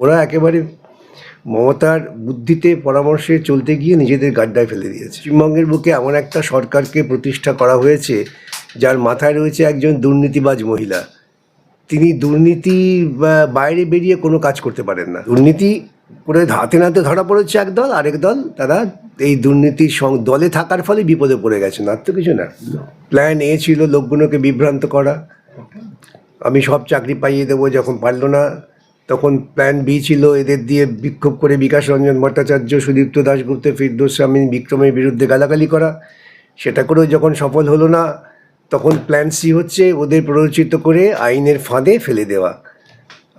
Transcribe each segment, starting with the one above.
ওরা একেবারে মমতার বুদ্ধিতে পরামর্শে চলতে গিয়ে নিজেদের গাড্ডায় ফেলে দিয়েছে। পশ্চিমবঙ্গের বুকে এমন একটা সরকারকে প্রতিষ্ঠা করা হয়েছে, যার মাথায় রয়েছে একজন দুর্নীতিবাজ মহিলা। তিনি দুর্নীতি বাইরে বেরিয়ে কোনো কাজ করতে পারেন না। দুর্নীতি করে হাতে নাতে ধরা পড়েছে এক দল, আরেক দল, তারা এই দুর্নীতির দলে থাকার ফলে বিপদে পড়ে গেছেন আর তো কিছু না। প্ল্যান এ ছিল লোকগুলোকে বিভ্রান্ত করা। আমি সব চাকরি পাইয়ে দেবো যখন পারল না। তখন প্ল্যান বি ছিল এদের দিয়ে বিক্ষোভ করে বিকাশ রঞ্জন ভট্টাচার্য, সুদীপ্ত দাশগুপ্ত ফিরদোস স্বামী বিক্রমের বিরুদ্ধে গালাগালি করা। সেটা করেও যখন সফল হলো না, তখন প্ল্যান সি হচ্ছে ওদের প্ররোচিত করে আইনের ফাঁদে ফেলে দেওয়া।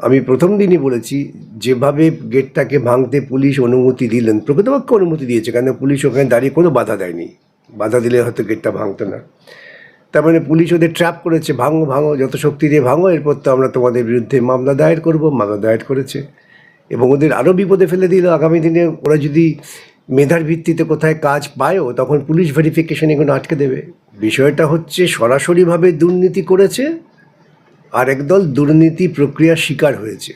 আমি প্রথম দিনই বলেছি, যেভাবে গেটটাকে ভাঙতে পুলিশ অনুমতি দিলেন, প্রকৃতপক্ষে অনুমতি দিয়েছে, কেন পুলিশ ওখানে দাঁড়িয়ে কোনো বাধা দেয়নি। বাধা দিলে হয়তো গেটটা ভাঙতো না। তার মানে পুলিশ ওদের ট্র্যাপ করেছে, ভাঙো ভাঙো, যত শক্তি দিয়ে ভাঙো, এরপর তো আমরা তোমাদের বিরুদ্ধে মামলা দায়ের করব, মামলা দায়ের করেছে। এবং ওদের আরও বিপদে ফেলে দিল। আগামী দিনে ওরা যদি মেধার ভিত্তিতে কোথায় কাজ পায়ও, তখন পুলিশ ভেরিফিকেশন এগুলো আটকে দেবে। বিষয়টা হচ্ছে সরাসরিভাবে দুর্নীতি করেছে, আর একদল দুর্নীতি প্রক্রিয়ার শিকার হয়েছে।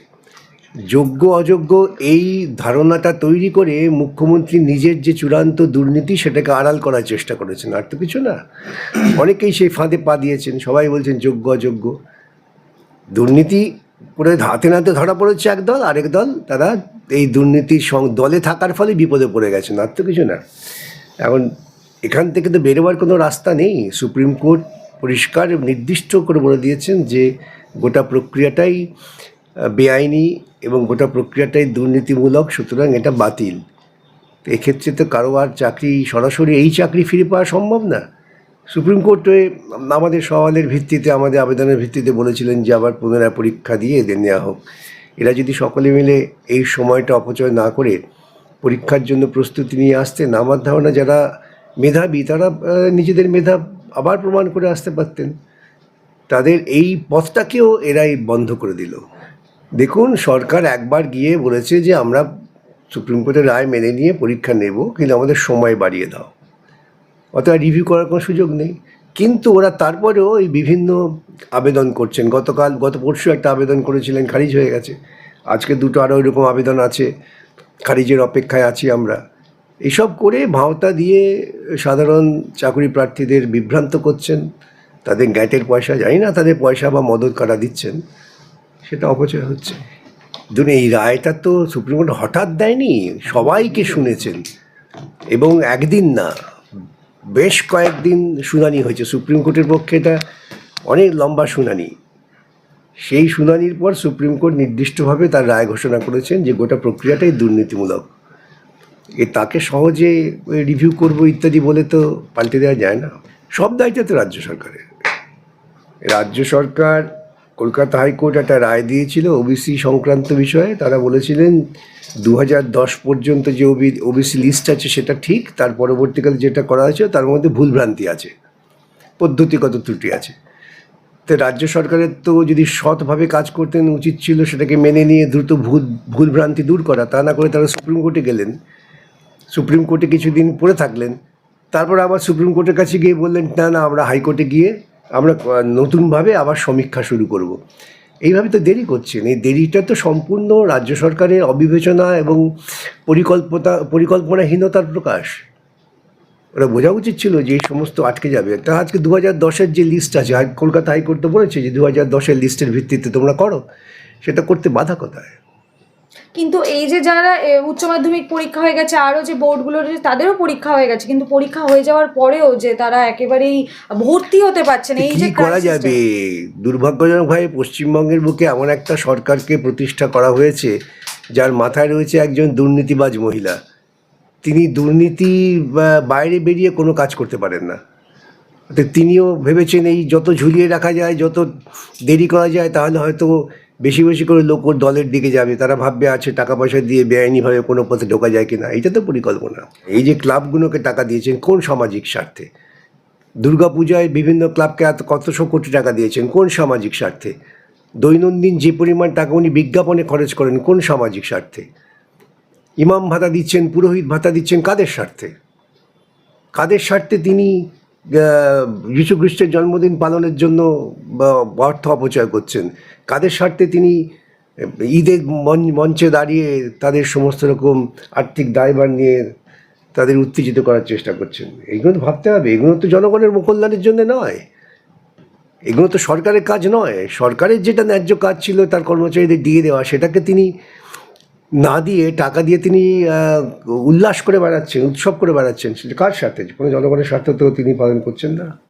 যোগ্য, অযোগ্য এই ধারণাটা তৈরি করে মুখ্যমন্ত্রী নিজের যে চূড়ান্ত দুর্নীতি সেটাকে আড়াল করার চেষ্টা করেছেন। আর তো কিছু না। অনেকেই সেই ফাঁদে পা দিয়েছেন। সবাই বলছেন যোগ্য, অযোগ্য। দুর্নীতি করে হাতে নাতে ধরা পড়েছে একদল, আরেক দল, তারা এই দুর্নীতির দলে থাকার ফলে বিপদে পড়ে গেছেন। আর তো কিছু না। এখন এখান থেকে তো বেরোবার কোনো রাস্তা নেই। সুপ্রিম কোর্ট পরিষ্কার নির্দিষ্ট করে বলে দিয়েছেন যে গোটা প্রক্রিয়াটাই বেআইনি এবং গোটা প্রক্রিয়াটাই দুর্নীতিমূলক, সুতরাং এটা বাতিল। এক্ষেত্রে তো কারও আর চাকরি, সরাসরি এই চাকরি ফিরে পাওয়া সম্ভব না। সুপ্রিম কোর্টে আমাদের সওয়ালের ভিত্তিতে, আমাদের আবেদনের ভিত্তিতে বলেছিলেন যে আবার পুনরায় পরীক্ষা দিয়ে এদের নেওয়া হোক। এরা যদি সকলে মিলে এই সময়টা অপচয় না করে পরীক্ষার জন্য প্রস্তুতি নিয়ে আসতেন আমার ধারণা যারা মেধাবী, তারা নিজেদের মেধা আবার প্রমাণ করে আসতে পারতেন। তাদের এই পথটাকেও এরাই বন্ধ করে দিল। দেখুন, সরকার একবার গিয়ে বলেছে যে আমরা সুপ্রিম কোর্টের রায় মেনে নিয়ে পরীক্ষা নেব, কিন্তু আমাদের সময় বাড়িয়ে দাও। অতএব রিভিউ করার কোনো সুযোগ নেই। কিন্তু ওরা তারপরেও এই বিভিন্ন আবেদন করছেন। গতকাল, গত পরশু একটা আবেদন করেছিলেন, খারিজ হয়ে গেছে। আজকে দুটো আরও এরকম আবেদন আছে। খারিজের অপেক্ষায় আছি আমরা। এসব করে ভাওতা দিয়ে সাধারণ চাকরি প্রার্থীদের বিভ্রান্ত করছেন। তাদের গ্যাটের পয়সা, জানি না তাদের পয়সা বা মদত কাটা দিচ্ছেন। সেটা অপচয় হচ্ছে। ধরুন এই রায়টা তো সুপ্রিম কোর্ট হঠাৎ দেয়নি, সবাইকে শুনেছেন। এবং একদিন না, বেশ কয়েকদিন শুনানি হয়েছে। সুপ্রিম কোর্টের পক্ষে এটা অনেক লম্বা শুনানি। সেই শুনানির পর সুপ্রিম কোর্ট নির্দিষ্টভাবে তার রায় ঘোষণা করেছেন যে গোটা প্রক্রিয়াটাই দুর্নীতিমূলক। এ তাকে সহজে রিভিউ করব ইত্যাদি বলে তো পাল্টে দেওয়া যায় না। সব দায়িত্ব তো রাজ্য সরকারের। রাজ্য সরকার কলকাতা হাইকোর্ট একটা রায় দিয়েছিল ওবিসি সংক্রান্ত বিষয়ে। তারা বলেছিলেন দু পর্যন্ত যে ওবি ওবিসি লিস্ট আছে সেটা ঠিক, তার পরবর্তীকালে যেটা করা হয়েছে তার মধ্যে ভুলভ্রান্তি আছে, পদ্ধতিগত ত্রুটি আছে। তো রাজ্য সরকারের তো যদি সৎভাবে কাজ করতেন উচিত ছিল সেটাকে মেনে নিয়ে দ্রুত ভুল ভুলভ্রান্তি দূর করা, তা না করে তারা সুপ্রিম কোর্টে গেলেন। সুপ্রিম কোর্টে কিছুদিন পড়ে থাকলেন, তারপর আবার সুপ্রিম কোর্টের কাছে গিয়ে বললেন, না না, আমরা হাইকোর্টে গিয়ে আমরা নতুনভাবে আবার সমীক্ষা শুরু করব। এইভাবে তো দেরি করছেন। এই দেরিটা তো সম্পূর্ণ রাজ্য সরকারের অবিবেচনা এবং পরিকল্পনা, পরিকল্পনাহীনতার প্রকাশ। ওরা বোঝা উচিত ছিল যে এই সমস্ত আটকে যাবে। তা আজকে দু হাজার দশের যে লিস্ট আছে কলকাতা হাইকোর্ট তো বলেছে যে দু হাজার দশের লিস্টের ভিত্তিতে তোমরা করো। সেটা করতে বাধা কোথায়? কিন্তু এই যে যারা উচ্চ মাধ্যমিক পরীক্ষা হয়ে গেছে আরও যে বোর্ডগুলো রয়েছে তাদেরও পরীক্ষা হয়ে গেছে কিন্তু পরীক্ষা হয়ে যাওয়ার পরেও যে তারা একেবারেই ভর্তি হতে পারছে না এই যে করা যাবে? দুর্ভাগ্যজনকভাবে পশ্চিমবঙ্গের বুকে এমন একটা সরকারকে প্রতিষ্ঠা করা হয়েছে যার মাথায় রয়েছে একজন দুর্নীতিবাজ মহিলা। তিনি দুর্নীতি বাইরে বেরিয়ে কোনো কাজ করতে পারেন না। তো তিনিও ভেবেছেন এই যত ঝুলিয়ে রাখা যায় যত দেরি করা যায় তাহলে হয়তো বেশি বেশি করে লোক দলের দিকে যাবে, তারা ভাববে আছে টাকা পয়সা দিয়ে বেআইনিভাবে কোনো পথে ঢোকা যায় কিনা, এটা তো পরিকল্পনা। এই যে ক্লাবগুলোকে টাকা দিয়েছেন, কোন সামাজিক স্বার্থে? দুর্গাপূজায় বিভিন্ন ক্লাবকে এত কতশো কোটি টাকা দিয়েছেন, কোন সামাজিক স্বার্থে? দৈনন্দিন যে পরিমাণ টাকা উনি বিজ্ঞাপনে খরচ করেন, কোন সামাজিক স্বার্থে? ইমাম ভাতা দিচ্ছেন, পুরোহিত ভাতা দিচ্ছেন, কাদের স্বার্থে? কাদের স্বার্থে তিনি খ্রিস্টের জন্মদিন পালনের জন্য অর্থ অপচয় করছেন। কাদের স্বার্থে তিনি ঈদের মঞ্চ- দাঁড়িয়ে তাদের সমস্ত রকম আর্থিক দায়ভার নিয়ে তাদের উত্তেজিত করার চেষ্টা করছেন? এইগুলো তো ভাবতে হবে। এগুলো তো জনগণের কল্যাণের জন্য নয়। এগুলো তো সরকারের কাজ নয়। সরকারের যেটা ন্যায্য কাজ ছিল, তার কর্মচারীদের দিয়ে দেওয়া, সেটাকে তিনি না দিয়ে টাকা দিয়ে তিনি উল্লাস করে বেড়াচ্ছেন, উৎসব করে বেড়াচ্ছেন। সেটা কার স্বার্থে? কোনো জনগণের স্বার্থ তো তিনি পালন করছেন না।